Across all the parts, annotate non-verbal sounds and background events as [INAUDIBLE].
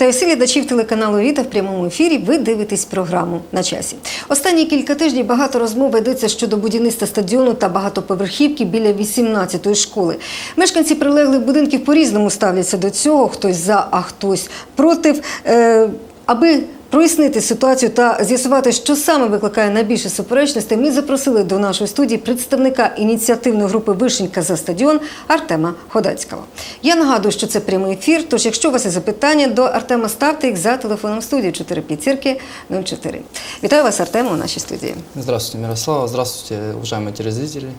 Вітаю всіх глядачів телеканалу Віта в прямому ефірі. Ви дивитесь програму на часі. Останні кілька тижнів багато розмов ведеться щодо будівництва стадіону та багатоповерхівки біля 18-ї школи. Мешканці прилеглих будинків по-різному ставляться до цього. Хтось за, а хтось проти. Е, аби прояснити ситуацію та з'ясувати, що саме викликає найбільше суперечностей, ми запросили до нашої студії представника ініціативної групи Вишенька за стадіон Артема Ходацького. Я нагадую, що це прямий ефір. Тож, якщо у вас є запитання до Артема, ставте їх за телефоном студії 45 04. Вітаю вас, Артема, у нашій студії. Здравствуйте, Мирослава. Здравствуйте, уважаемые телезрители.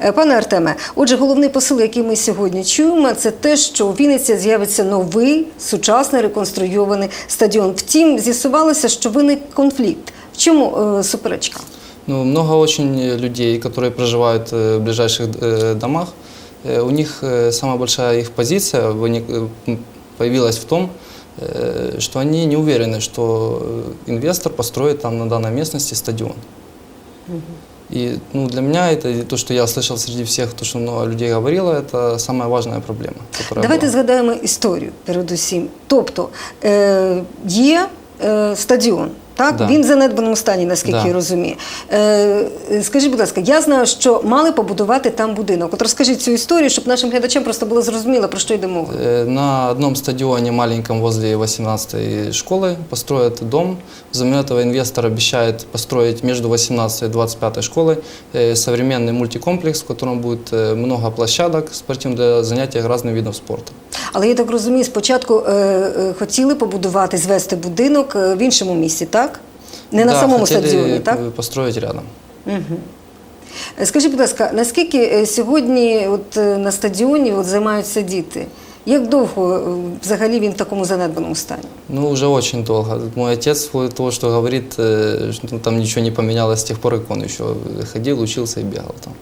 Е, Пане Артеме, отже, головний посил, який ми сьогодні чуємо, це те, що у Вінниці з'явиться новий сучасний реконструйований стадіон. Втім, з'ясувалося, що виник конфлікт. В чому е, суперечка? Ну, много очень людей, которые проживают э, в ближайших э, домах. Э, У них э, самая большая их позиция выник- э, м, появилась в том, э, что они не уверены, что э, инвестор построит там на данной местности стадион. И ну, для меня это и то, что я слышал среди всех, то, что много людей говорило, это самая важная проблема. Которая Давайте была. згадаємо історію передусім. Тобто е, є е, стадіон. Так, Да. він в занедбаному стані, наскільки Да. я розумію. Е, е, скажіть, будь ласка, я знаю, що мали побудувати там будинок. От розкажіть цю історію, щоб нашим глядачам просто було зрозуміло, про що йде мова. Э, На одном стадионе маленьком возле 18 школы построят дом. Взамен этого инвестор обещает построить между 18 и 25 школой э, современный мультикомплекс, в котором будет э, много площадок спортивных для занятий разным видом спорта. Але я так розумію, спочатку е, е, хотіли побудувати, звести будинок е, в іншому місці, так? Не на Да, самому стадіоні, так? построїть рядом. Угу. Скажіть, будь ласка, наскільки е, сьогодні от, е, на стадіоні от, займаються діти? Як довго е, взагалі він в такому занедбаному стані? Ну, уже очень долго. Мой отец, того, что говорит, что там ничего не поменялось с тех пор, как он еще ходил, учился и бегал там.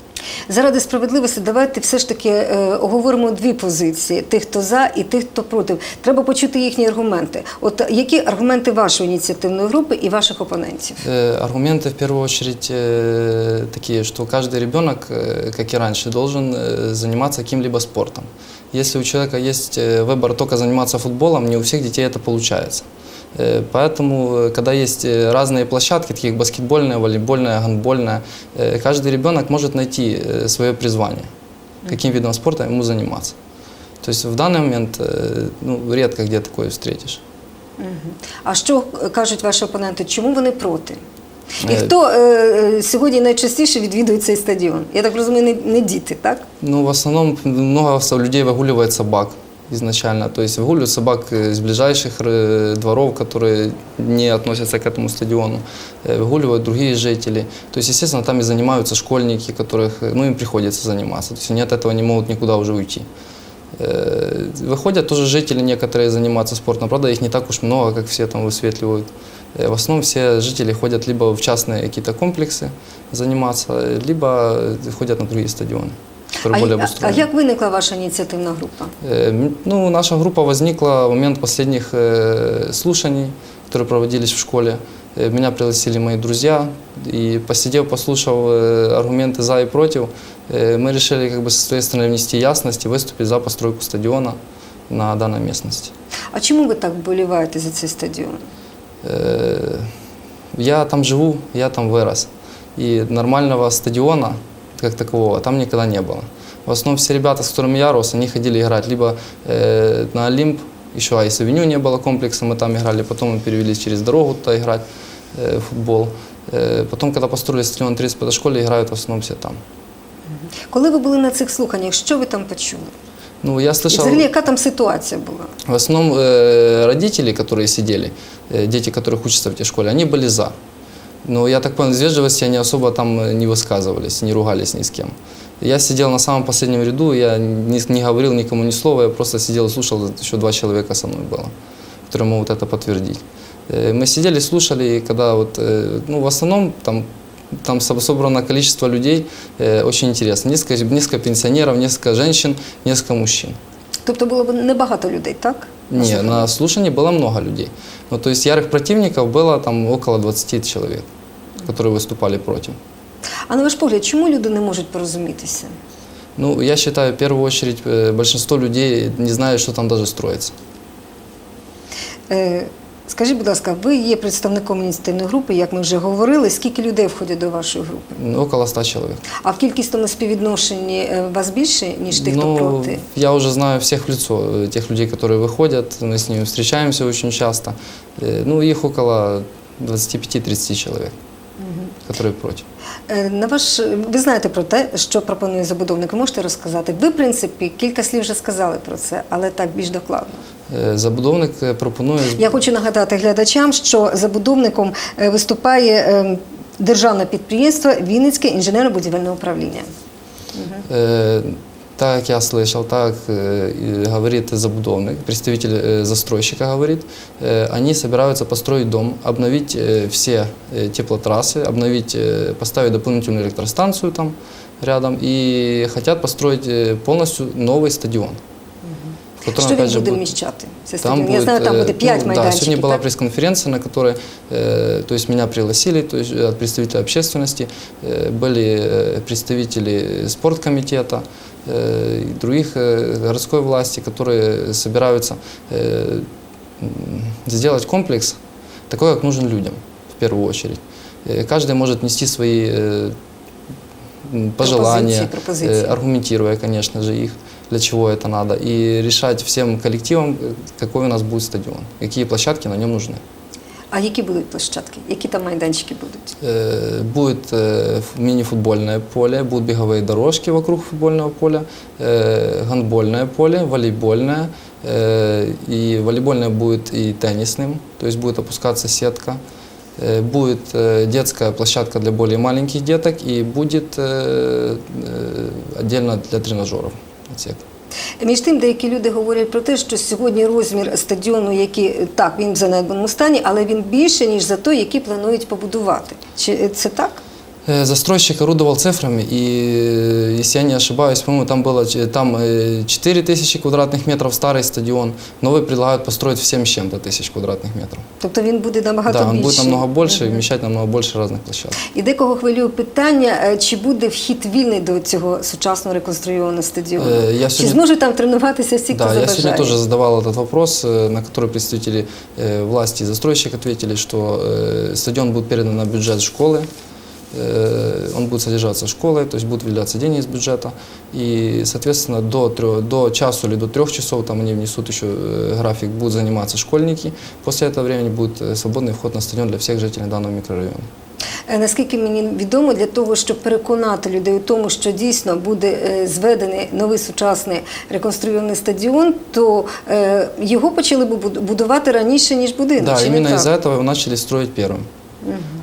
Заради справедливості, давайте все ж таки е, оговоримо дві позиції: тих, хто за, і тих, хто проти. Треба почути їхні аргументи. От які аргументи вашої ініціативної групи і ваших опонентів? Э, Аргументы в первую очередь э, такие, что каждый ребенок, э, как и раньше, должен э, заниматься каким-либо спортом. Если у человека есть э, выбор только заниматься футболом, не у всех детей это получается. Э, Поэтому, э, когда есть э, разные площадки, такие как баскетбольная, волейбольная, гандбольная, э, каждый ребенок может найти э, свое призвание, каким видом спорта ему заниматься. То есть в данный момент э, ну, редко где такое встретишь. А що е, кажуть ваші опоненти? Чому вони проти? І Е, хто е, е, сьогодні найчастіше відвідує цей стадіон? Я так розумію, не, не діти, так? Ну, в основном много со- людей выгуливает собак Изначально. То есть выгуливают собак э, из ближайших э, дворов, которые не относятся к этому стадиону. Э, Выгуливают другие жители. То есть, естественно, там и занимаются школьники, которых, ну, им приходится заниматься. То есть они от этого не могут никуда уже уйти. Выходят тоже жители некоторые заниматься спортом. Правда, их не так уж много, как все там высветливают. В основном все жители ходят либо в частные какие-то комплексы заниматься, либо ходят на другие стадионы, А, более а, а обустроены. як виникла ваша ініціативна група? Э, м, Ну, наша группа возникла в момент последних э, слушаний, которые проводились в школе. Э, Меня пригласили мои друзья, и посидев, послушав э, аргументы за и против, э, мы решили как бы со своей стороны внести ясность и выступить за постройку стадиона на данной местности. А чому ви так вболіваєте за цей стадіон? Э, Я там живу, я там вырос. И нормального стадиона, как такового, там никогда не было. В основном все ребята, с которыми я рос, они ходили играть либо э, на Олимп, еще Айс Авеню не было комплекса, мы там играли, потом мы перевелись через дорогу туда играть э, в футбол. Э, потом, когда построили стадион 35 школе, играют в основном все там. Коли ви були на цих слуханнях, що ви там почули? Ну, я І слышал... взагалі, яка там ситуація була? В основном э, родители, которые сидели, э, дети, которых учатся в этой школе, они были за. Но я так понял, из вежливости они особо там э, не высказывались, не ругались ни с кем. Я сидел на самом последнем ряду, я не, не говорил никому ни слова, я просто сидел и слушал, еще два человека со мной было, которые могут это подтвердить. Э, Мы сидели, слушали, и когда вот, э, ну, в основном там там со- собрано количество людей э, очень интересно. Несколько, несколько пенсионеров, несколько женщин, несколько мужчин. Тобто було б небагато людей, так? Не, на слушании было много людей. Ну, то есть ярых противников было там около 20 человек, которые выступали против. А на ваш погляд, чому люди не можуть порозумітися? Ну, я считаю, в первую очередь, э, большинство людей не знают, что там даже строится. Е, Скажіть, будь ласка, ви є представником ініціативної групи, як ми вже говорили. Скільки людей входять до вашої групи? Ну, Около 100 человек. А в кількісному співвідношенні е, вас більше, ніж тих, хто Ну, проти? я уже знаю всех в лицо, э, тех людей, которые выходят, мы с ними встречаемся очень часто. Э, Ну, их около 25-30 человек, которые против. На ваш ви знаєте про те, що пропонує забудовник. Ви можете розказати? Ви, в принципі, кілька слів вже сказали про це, але так більш докладно. Е, Забудовник е, пропонує Я хочу нагадати глядачам, що забудовником е, виступає державне підприємство Вінницьке інженерно-будівельне управління. Э, Так как я слышал, так э, и говорит забудовник, представитель э, застройщика говорит, э, они собираются построить дом, обновить э, все э, теплотрассы, обновить, э, поставить дополнительную электростанцию там рядом и хотят построить э, полностью новый стадион. в котором, Що опять він же, буде будет- вміщати? Це Там стадіон. Я будет, знаю, там э, буде 5 ну, Да, майданчиків. сегодня была так? пресс-конференция, на которой э, то есть меня пригласили то есть, от представителей общественности, э, были э, представители спорткомитета э, и других э, городской власти, которые собираются э, м, сделать комплекс такой, как нужен людям в первую очередь. Э, Каждый может нести свои э, м, пожелания, пропозиції. э, аргументируя, конечно же, их, для чего это надо, и решать всем коллективам, э, какой у нас будет стадион, какие площадки на нем нужны. А які будуть площадки? Які там майданчики будуть? Э, Будет э, ф- мини-футбольное поле, будут беговые дорожки вокруг футбольного поля, э, гандбольное поле, волейбольное. э, И волейбольное будет и теннисным, то есть будет опускаться сетка. Э, Будет э, детская площадка для более маленьких деток и будет э, э, отдельно для тренажеров Між тим, деякі люди говорять про те, що сьогодні розмір стадіону, який так він в занедбаному стані, але він більше ніж за той, який планують побудувати. Чи це так? Э, Застройщик орудовал цифрами, и, э, если я не ошибаюсь, по-моему, там было ч- там э, 4 тысячи квадратных метров старый стадион, новый предлагают построить в 7 с чем-то тысяч квадратных метров. Тобто він буде набагато да, он більший. будет намного больше, вмещать намного больше разных площадок. І декого хвилює питання, е, чи буде вхід вільний до цього сучасно реконструйованого стадіону? Е, я Чи сьогодні- зможуть там тренуватися всі, хто да, я забажає? сегодня тоже задавал этот вопрос, э, на который представители э, власти и застройщик ответили, что э, стадион будет передан на бюджет школы, Э, он будет содержаться школой, то есть будут выделяться деньги из бюджета. И, соответственно, до, трё- до часу или до трех часов там они внесут еще э, график, будут заниматься школьники. После этого времени будет э, свободный вход на стадион для всех жителей данного микрорайона. Е, Наскільки мені відомо, для того, щоб переконати людей у тому, що дійсно буде е, зведений новий сучасний реконструйований стадіон, то е, його почали б буд- будувати раніше, ніж будинок. Да, чи не именно так? из-за этого его начали строить первым.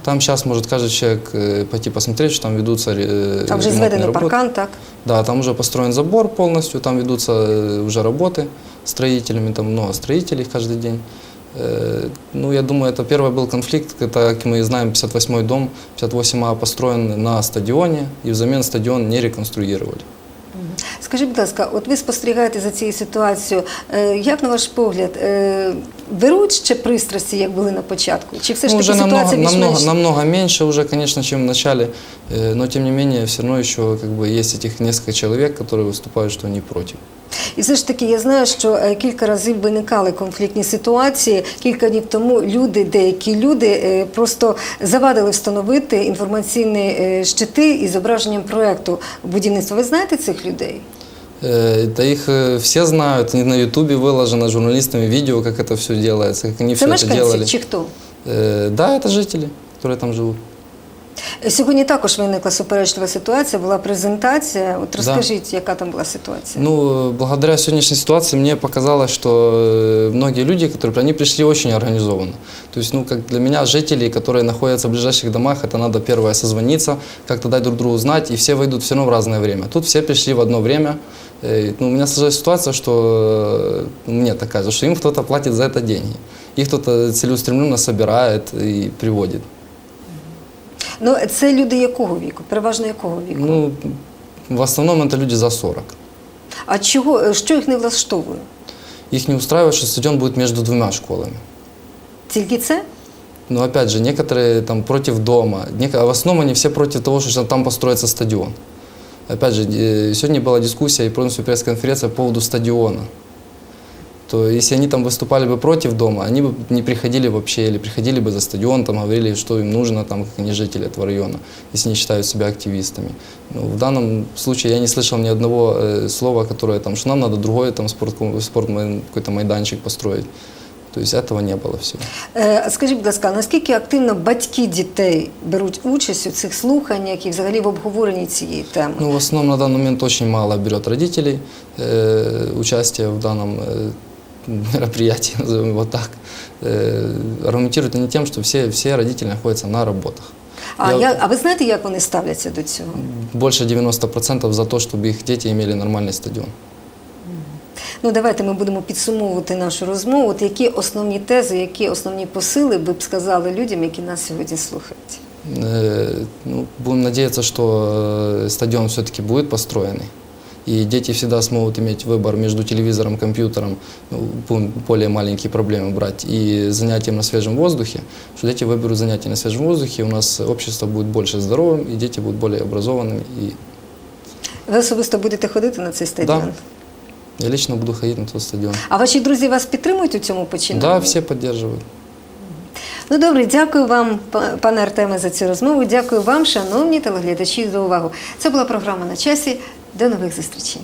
Там сейчас может каждый человек э, пойти посмотреть, что там ведутся э, Там вже ремонтные зведений работы. паркан, так? Да, там уже построен забор полностью, там ведутся э, уже работы строителями, там много строителей каждый день. Э, Ну, я думаю, это первый был конфликт, это, как мы знаем, 58-й дом, 58А построен на стадионе, и взамен стадион не реконструировали. Скажіть, будь ласка, от ви спостерігаєте за цією ситуацією. Е, Як на ваш погляд, е, беруть ще пристрасті, як були на початку? Чи все ж Ну, таки уже намного, ситуація намного, більш-менш? намного меньше уже, конечно, чем в начале, э, но тем не менее все равно еще как бы, есть этих несколько человек, которые выступают, что они против. І все ж таки, я знаю, що е, кілька разів виникали конфліктні ситуації. Кілька днів тому люди, деякі люди е, просто завадили встановити інформаційні е, щити із зображенням проекту будівництва. Ви знаєте цих людей? Э, Да их э, все знают, и на ютубе выложено журналистами видео, как это все делается, как они Це все это мешканці делали. чи хто? Э, Да, это жители, которые там живут. Е, Сьогодні також виникла суперечлива ситуація, була презентація. От розкажіть, яка там була ситуація? Ну, э, благодаря сегодняшней ситуации мне показалось, что э, многие люди, которые они пришли очень организованно. То есть, ну, как для меня, жители, которые находятся в ближайших домах, это надо первое созвониться, как-то дать друг другу знать, и все выйдут все равно в разное время. Тут все пришли в одно время. Э, Ну, у меня сложилась ситуация, что э, мне так кажется, что им кто-то платит за это деньги. Их кто-то целеустремленно собирает и приводит. Ну це люди якого віку? Переважно якого віку? Ну, в основном это люди за 40. А чого е, що їх не влаштовує? Их не устраивает, что стадион будет между двумя школами. Тільки це? Но опять же, некоторые там против дома, нек- а в основном они все против того, что там построится стадион. Опять же, э, сегодня была дискуссия и полностью пресс-конференция по поводу стадиона. то если они там выступали бы против дома, они бы не приходили вообще, или приходили бы за стадион, там говорили, что им нужно, там, как они жители этого района, если не считают себя активистами. Ну, в данном случае я не слышал ни одного э, слова, которое там, что нам надо другой там спорт, спорт какой-то майданчик построить. То есть этого не было всего. Е, Скажіть, будь ласка, наскільки активно батьки дітей беруть участь у цих слуханнях і взагалі в обговоренні цієї теми? Ну, в основном на данный момент очень мало берет родителей э, участие в данном э, мероприятии, [LAUGHS] назовем его так. Э, аргументируют они тем, что все, все родители находятся на работах. А, Я- я, а ви знаєте, як вони ставляться до цього? Больше 90% за то, чтобы их дети имели нормальный стадион. Ну, давайте ми будемо підсумовувати нашу розмову. От які основні тези, які основні посили ви б сказали людям, які нас сьогодні слухають? Э, ну, будем надеяться, что э, стадион все-таки будет построенный. И дети всегда смогут иметь выбор между телевизором, компьютером, ну, будем более маленькие проблемы брать, и занятием на свежем воздухе, что дети выберут занятия на свежем воздухе, у нас общество будет больше здоровым, и дети будут более образованными. И Ви особисто будете ходити на цей стадіон? Да. я лично буду ходити на той стадіон. А ваші друзі вас підтримують у цьому починанні? Да, всі підтримують. Ну добре, дякую вам, пане Артеме, за цю розмову. Дякую вам, шановні телеглядачі, за увагу. Це була програма на часі. До нових зустрічей.